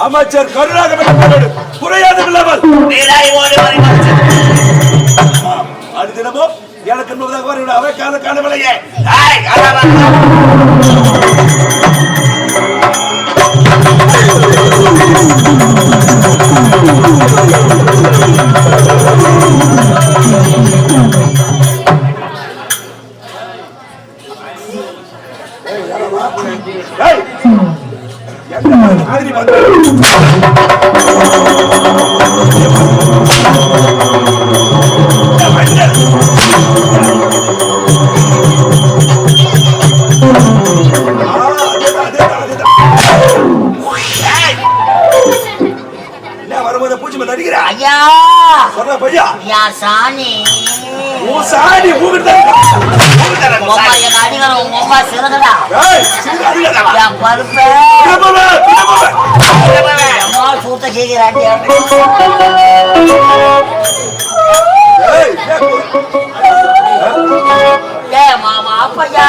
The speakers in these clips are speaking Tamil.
அமைச்சர் கருணாகரன் குறையாது இல்லாமல் அடுத்தினமோ எனக்கு என்பதாக வருகிற அவை கால காணவில்லையே மத பூச்சி மேல அடிக்கிற ஐயா! சொல்ற பையா? ஐயா சாணி. ஓ சாணி ஊகிட்ட மாமா அப்பையா?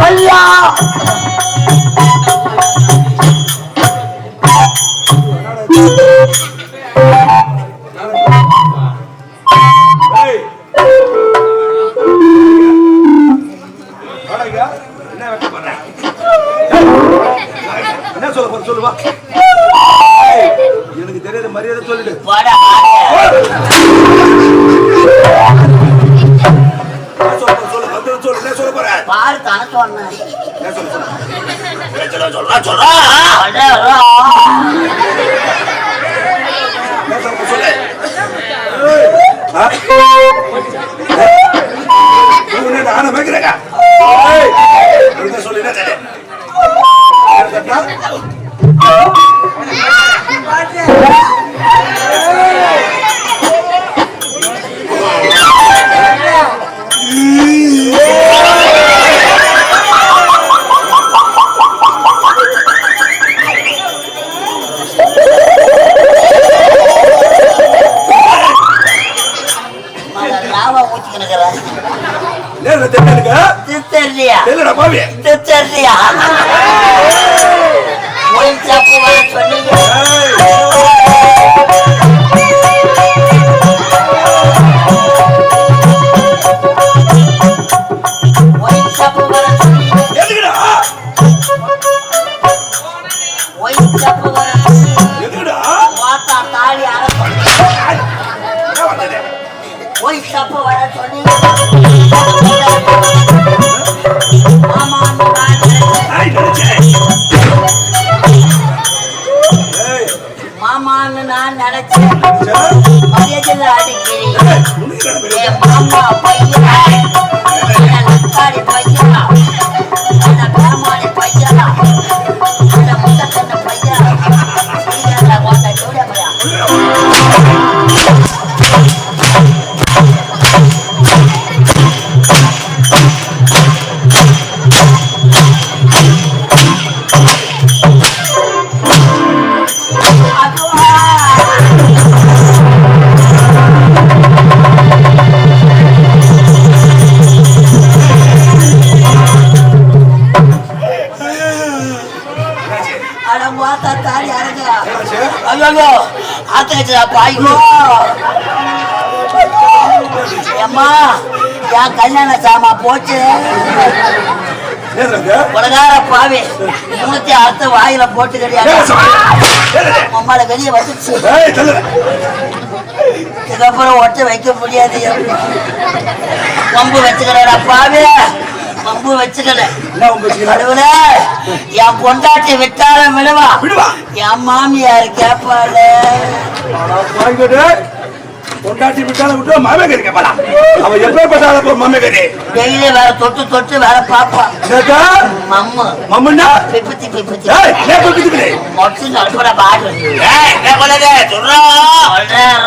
பையா இல்லையா? இல்லடா பாவி. இந்த சரியா போய் சாப்பு வர சொன்னீங்க. போய் சாப்பு வர பாய்கோ. அம்மா என் கல்யாண சாமா போச்சு? உலகார பாவி. மூணத்தி அறுத்து வாயில போட்டு கிடையாது? அம்மால வெளியே வந்துச்சு. இதுக்கப்புறம் ஒட்ட வைக்க முடியாது. கம்பு வச்சுக்கிறடா பாவி. கம்பு வச்சுக்கல? நடுவுல என் பொண்டாட்டி விட்டாலும் விடுவா விடுவா. என் மாமியார் கேப்பாளு பொண்டாட்டி விட்டாலும் விட்டு மாமேகரி கேட்பாளா? அவ எப்பேற்பட்ட ஆளு மாமேகரி? டெய்லி வேற தொட்டு தொட்டு வேற பாப்பா என்னக்கா? மம்மு மம்முன்னா? பிப்பத்தி பிப்பத்தி ஏய், ஏன் குதிக்குது? மொச்சு நடுப்புற பாடு ஏய், என்ன பண்ணுது? சொல்றா. ஏன்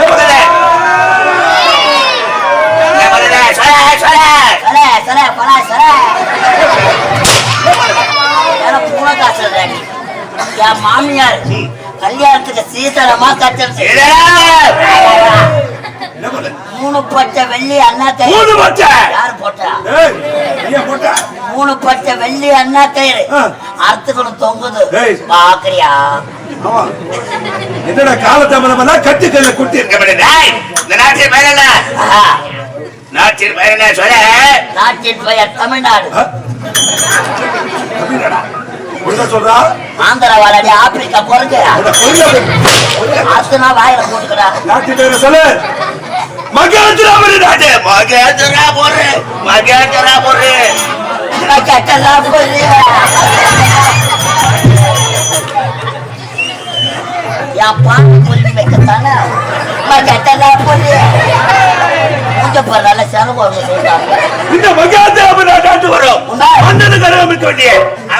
பண்ணுது? என்ன பண்ணுது? சொல்ல, சொல்ல. சரே சரே பலா சரே எனக்கு பூனை காசு இல்லடி. என் மாமியார் கல்யாணத்துக்கு சீதனமா கட்டணும் இரு. என்ன பண்ணுது? மூணு பச்சை வெள்ளி அண்ணா மூணு பச்சை. யாரு போட்டா? மூணு பச்சை வெள்ளி அண்ணா கயிறு ஆ. அறுத்துக்கணும் தொங்குது. பாக்குறியா. என்னடா குட்டி இருக்க இந்த? சொல்ல. நாட்டின் பெயர் தமிழ்நாடு. என்ன சொல்றா? ஆந்திரா வாழடி ஆப்பிரிக்கா பொறுங்க அர்த்தனா வாயில பேரை சொல்லு. மகாந்திராமணி நாட்டு மகேந்திரா போடு. மகேந்திரா போடு. கட்டலாம் போய் என் பாட்டு புரிஞ்சு வைக்கத்தானே? கட்டலாம் போய் மூஞ்ச போறால செலவு இந்த மகாந்திராமணி நாட்டு வரும்? அண்ணனுக்கு அறிவிக்க வேண்டிய.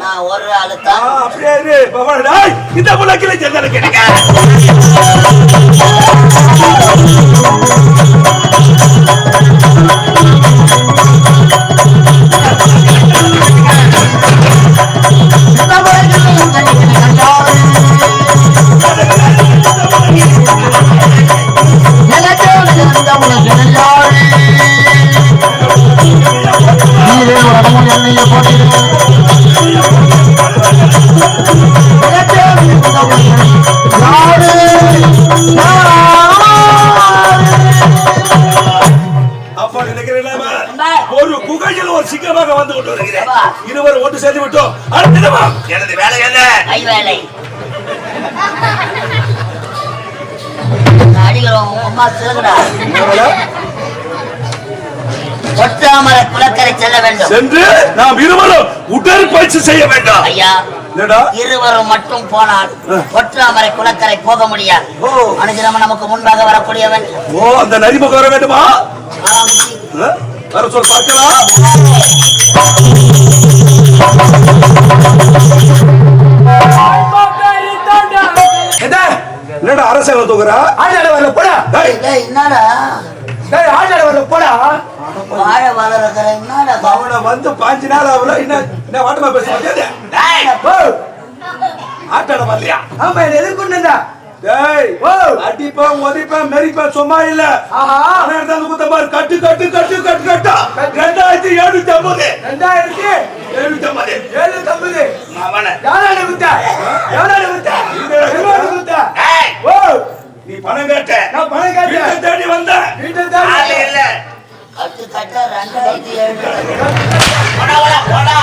நான் ஒரு ஆளு தான். அப்படியே இரு. பவானி டேய், இந்த புள்ளக்கில ஜெனலுக்கு எனக்கு அப்பா வந்து கொண்டு வருகிறேன். இருவர் ஒன்று சேர்ந்து விட்டோம். அடுத்ததமா எனது வேலை என்ன? கை வேலை. அடிக்கிறோம் அம்மா சிறுகுடா ஒற்றாமர குளக்கரை செல்ல வேண்டும். சென்று நாம் இருவரும் உடற்பயிற்சி செய்ய வேண்டும். ஐயா என்னடா? இருவரும் மட்டும் போனால் ஒற்றாமரை குளக்கரை போக முடியாது. ஓ. அனுஜனம் நமக்கு முன்பாக வரக்கூடியவன். ஓ அந்த நரிமுகம் வர வேண்டுமா? வர சொல் பார்க்கலாம். என்ன என்னடா அரசாங்கம் தூக்குறா? ஆண்டாட வரல போடா என்னடா? ஆண்டாட வரல போடா. வாழை வளர்க்கிற என்னடா? அவனை வந்து பாஞ்சு நாள் ஆகல என்ன என்ன வாட்டமா பேச மாட்டேது டேய், ஓ. ஆட்டாட வரலையா? ஆமா என்ன எதுக்கு கொண்டு டேய் ஓ. அடிப்பேன் உதைப்பேன் மெரிப்பேன் சும்மா இல்ல எடுத்தாந்து குத்த பாரு. கட்டு கட்டு கட்டு கட்டு கட்டா. ரெண்டாயிரத்தி எழுநூத்தி ஐம்பது ரெண்டாயிரத்தி எழுநூத்தி ஐம்பது எழுநூத்தி ஐம்பது அவனை. யாராட குத்தா? யாராட குத்தா? குத்தா? டேய், ஓ நீ பணம் கேட்ட. நான் பணம் கேட்டேன். வீட்டை தேடி வந்த. வீட்டை ஆளு தான் இல்ல. கட்டு கட்ட ரெண்டாயிரத்தி போடா.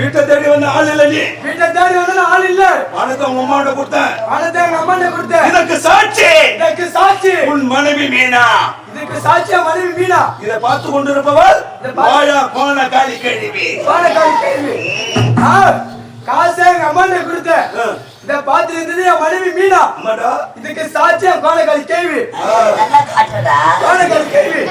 வீட்டை தேடி வந்த ஆள் இல்ல நீ. வீட்டை தேடி வந்து ஆள் இல்ல. பணத்தை உங்க அம்மாவோட கொடுத்தேன். பணத்தை எங்க அம்மா கொடுத்தேன். இதற்கு சாட்சி. இதற்கு சாட்சி. உன் மனைவி மீனா. இதுக்கு சாட்சியா மனைவி மீனா? இதை பார்த்து கொண்டிருப்பவள் வாழா போன காலி கேள்வி. பாலக்காரி கேள்வி. ஆ, காசை எங்க அம்மா கொடுத்தேன். இத பார்த்து இருந்தது என் மனைவி மீனா. அம்மாடா. இதுக்கு சாட்சியா பாலக்காரி கேள்வி. பாலக்காரி கேள்வி.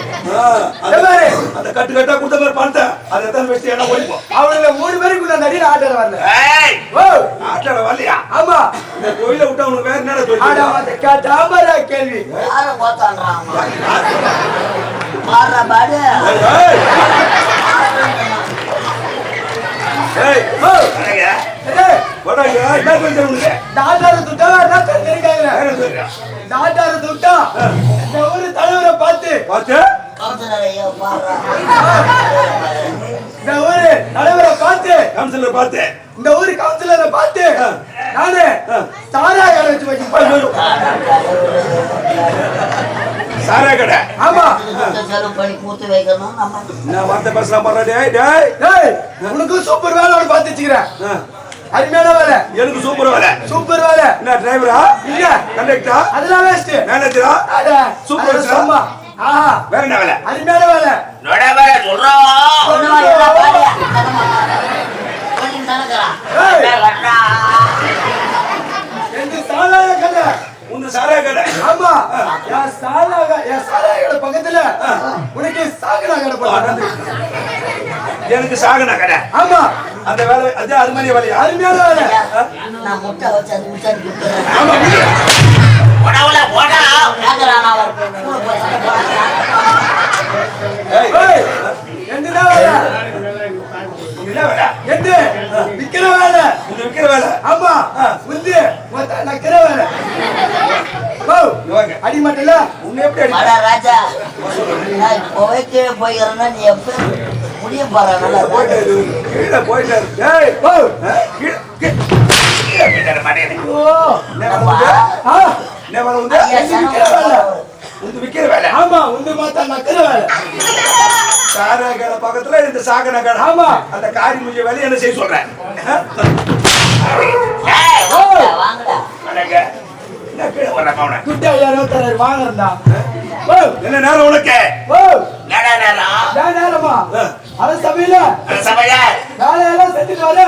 அந்த- கட்டு கட்டா கொடுத்த மாதிரி பணத்தை அதை தான் வச்சு என்ன ஓடிப்போம் அவங்கள மூணு பேருக்கு நடிகர் ஆட்டர் வரல. ஏய் ஓ. ஆட்டோட வரலையா? ஆமா. இந்த தொழிலை விட்டா உனக்கு வேற என்ன ஆடா தொழில் வந்து கேட்டாமரா கேள்வி. யார போத்தான்றான் பாடுற பாடு. ஏய், ஏய், ஓ. ஏய், வணங்க. என்ன உனக்கு? துட்டா துட்டா இந்த ஊரு தலைவரை பார்த்து. ஐயா இந்த ஊரு தலைவரை பார்த்து கவுன்சிலர் பார்த்து. இந்த ஊரு கவுன்சிலரை பார்த்து நானு சாரா கடை வச்சு வச்சு சாராய கடை. ஆமா என்ன வார்த்தை பேசுறான் பாருடா, டேய், டேய். டேய் உனக்கு சூப்பர் வேலை ஒன்று பார்த்து வச்சுக்கிறேன் அருமையான வேலை எனக்கு சூப்பர் வேலை. சூப்பர் வேலை என்ன டிரைவரா? இல்ல கண்டக்டரா? அதெல்லாம் வேஸ்ட் மேனேஜரா? சூப்பர்? சும்மா வேற என்ன வேலை? அருமையான வேலை. நோட வேற சொல்றோம் எனக்கு சாலாய கடை? உங்க சாராய கடை. ஆமா. என் சாலாக என் சாலாய கடை பக்கத்துல? உனக்கு சாகரா கடை போடுறேன் எனக்கு சாகன கடை. ஆமா. அந்த வேலை அது மாதிரி வேலையா? அருமையான வேலை. நான் முட்டை வச்சு அது முட்டை. புரியுது. போடா. போய் விக்கிற வேலை. விக்கிற வேலை. ஆமா. வந்து மொத்த நக்கிற வேலை. அடிமட்டல உன்னை எப்படி அடி- ராஜா. நான் இப்போவே கீழே போய்க்கிறேன்னா நீ எப்ப முடிய போற? நல்லா போயிட்டே. கீழே. டேய், கீழே, கீழே. ஓ? ஆ. ஐயா, விக்கிற வேலை. ஆமா உந்து மாத்தா நக்கிற வேலை. பக்கத்துல இந்த சாகன கடை. ஆமா. அந்த காரி முடிஞ்ச வேலையை என்ன செய்ய சொல்றேன்? வணங்க. என்ன நேரம் உனக்கு? நேரம் ஏன் நேரமா ஆ. அரை சபையில. சபையார் செஞ்சுட்டு வர.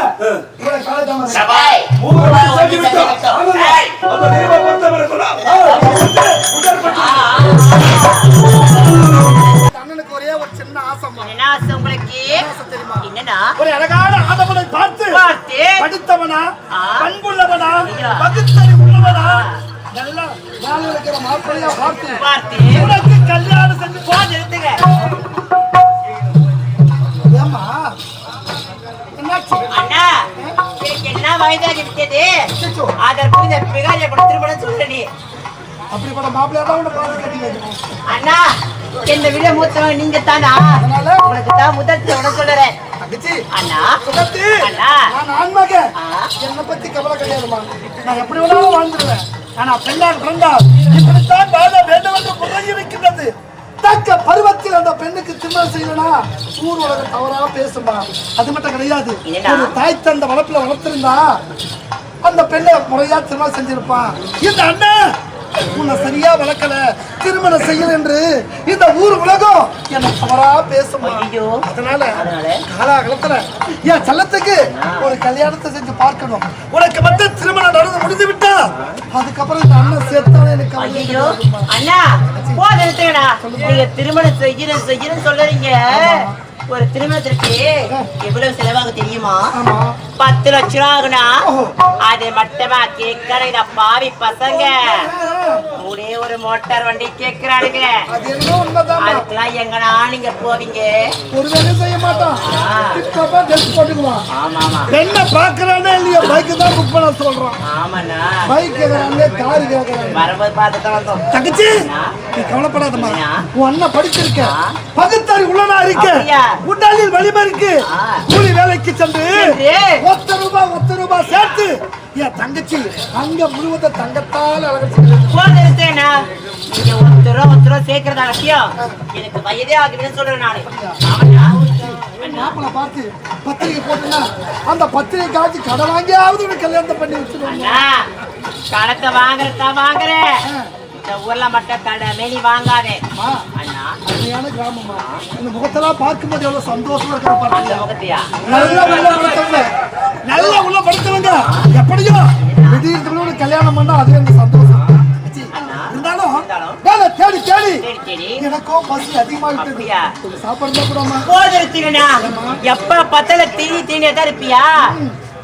மூணு ஒரு செஞ்சு விட்டோம். அண்ணனுக்கு ஒரே ஒரு சின்ன ஆசைமா என்ன ஆசை உங்களுக்கு? என்னன்னா? ஒரு அழகான ஆடவனை பார்த்து பார்த்து படித்தவனா. பண்புள்ளவனா. பகுத்தறி உள்ளவனா? நல்லா நாள் இருக்கிற மாப்பிள்ளையா பார்த்து பார்த்து. உனக்கு கல்யாணம் செஞ்சு போ போது அதற்கு பிகாஜை கூட திருமணம் சொல்ற நீ. அப்படிப்பட்ட மாப்பிள்ளையா தான் உன்னை பார்த்து கட்டி வைக்கணும். அண்ணா இந்த விட மூத்தவன் நீங்க தானா உனக்கு தான் முதல் உன தங்கச்சி அண்ணா நான். என்னை பத்தி கவலை கிடையாதுமா நான் எப்படி வேணாலும் வாழ்ந்துருவேன். ஆனா பெண்ணால் பிறந்தால் இப்படித்தான் வாழ வேண்டும் என்று முறையில் இருக்கின்றது தக்க பருவத்தில் அந்த பெண்ணுக்கு திருமணம் செய்யலனா ஊர் உலகம் தவறா பேசுமா அது மட்டும் கிடையாது? ஒரு தாய் தந்த வளர்ப்புல வளர்த்திருந்தா அந்த பெண்ணை முறையா திருமணம் செஞ்சிருப்பான். இந்த அண்ணன் உன்னை சரியா வளர்க்கல. திருமணம் செய்யல என்று இந்த ஊர் உலகம் என்ன தவறா பேசுமா. அதனால? காலாகாலத்துல என் செல்லத்துக்கு ஒரு கல்யாணத்தை செஞ்சு பார்க்கணும். உனக்கு மட்டும் திருமணம் நடந்து முடிந்து விட்டா அதுக்கப்புறம் இந்த அண்ணன் சேர்த்தாலும் எனக்கு ஐயோ. அண்ணா போது எடுத்துங்கண்ணா நீங்க திருமணம் செய்யணும் செய்யணும் சொல்றீங்க. ஒரு திருமணத்திற்கு எவ்வளவு செலவாக தெரியுமா? பத்து லட்சம் ரூபா ஆகுனா. அது மட்டமா கேட்கற பாவி பசங்க. ஒரே ஒரு மோட்டார் வண்டி கேட்கிறானுங்க. அதுக்கெல்லாம் எங்கனா நீங்க போவீங்க? ஒரு வேலையும் செய்ய ஆமா என்ன பாக்குறானே இல்லையா? பைக்கு தான் புக் பண்ண சொல்றான். ஆமாண்ணா. பைக் கேக்குறாங்க காரு கேக்குறாங்க வரும்போது பார்த்து தான் வந்தோம். தங்கச்சி நீ கவலைப்படாதம்மா? உன் அண்ணன் படிச்சிருக்க. ஆ. பகுத்தாரி உள்ளனா இருக்க. அப்படியா? உடலில் வலிமை இருக்கு ஆ. கூலி வேலைக்கு சென்று. ஒத்த ரூபாய் ஒத்த ரூபாய் சேர்த்து என் தங்கச்சி அங்க முழுவதும் தங்கத்தால் அழகு செய்து போது எடுத்தேண்ணா நீங்க ஒருத்தரோ ஒருத்தரோ சேர்க்கறதா விஷயம்? எனக்கு வயதே ஆகலன்னு சொல்றேன் நானு. மாப்பிளை பார்த்து பத்திரிக்கை போட்டுனா அந்த பத்திரிக்கை காட்சி கடை வாங்கியாவது கல்யாணத்தை பண்ணி வச்சிருவாங்க. கடத்தை வாங்குறதா வாங்குறேன் இந்த ஊர்ல மட்டும் கடை மேனி வாங்காதே. அண்ணா. அருமையான கிராமமா இந்த முகத்தெல்லாம் பார்க்கும்போது எவ்வளவு சந்தோஷமா இருக்கிற நல்லா உள்ள படுத்தவங்க. நல்லா உள்ள படுத்தவங்க. எப்படியோ திடீர்னு கல்யாணம் பண்ணா அது எனக்கு சந்தோஷம். இருந்தாலும். வேலை தேடி தேடி. எனக்கும் பசி சாப்பாடு கூடாமா எப்ப பத்தல தீனி தீனியா தான் இருப்பியா?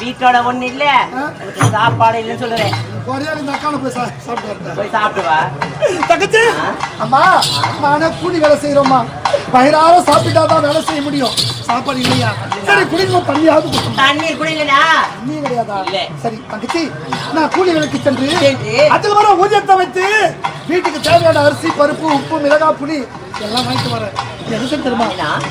வீட்டோட ஒண்ணு இல்ல. சாப்பாடு இல்லைன்னு சொல்லுறேன் ஒரே இந்த அக்கான போய் சாப்பிட்டு போய் சாப்பிடுவா? தங்கச்சி! அம்மா நானே கூலி வேலை செய்யறோம்மா வயிறார சாப்பிட்டாதான் வேலை செய்ய முடியும். சாப்பாடு இல்லையா? சரி குடிங்க தண்ணியாவது தண்ணீர் குடிங்களா நீ கிடையாதா. சரி தங்கச்சி நான் கூலி வேலைக்கு சென்று வர ஊதியத்தை வைத்து வீட்டுக்கு தேவையான அரிசி பருப்பு உப்பு மிளகாய் புளி எல்லாம் வாங்கிட்டு வரேன். என்ன தெரியுமா?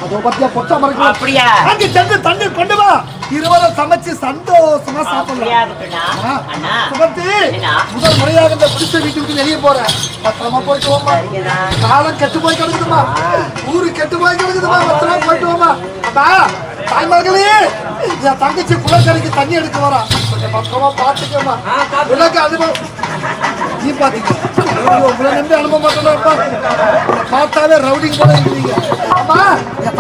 அதோ பத்தியா பொட்டா மறக்கலாம் அப்படியா? அங்க சென்று தண்ணீர் கொண்டு வா. இருவரும் சமைச்சு சந்தோஷமா சாப்பிடலாம். என்ன? முதல் முறையாக இந்த பிடிச்ச வீட்டு விட்டு வெளியே போறேன் பத்திரமா போயிட்டு வாமா. காலம் கெட்டு போய் கிடக்குதுமா ஊரு கெட்டு போய் கிடக்குதுமா பத்திரமா போயிட்டு வாமா அம்மா தாய்மார்களே என் தங்கச்சி குளக்கரைக்கு தண்ணி எடுக்க வரா. கொஞ்சம் பத்திரமா பாத்துக்கமா உனக்கு அனுபவம் நீ பாத்தீங்க உங்களை நம்பி அனுப்ப மாட்டேன்ப்பா பார்த்தாலே ரவுடிங் போல இருக்கிறீங்க. அம்மா என்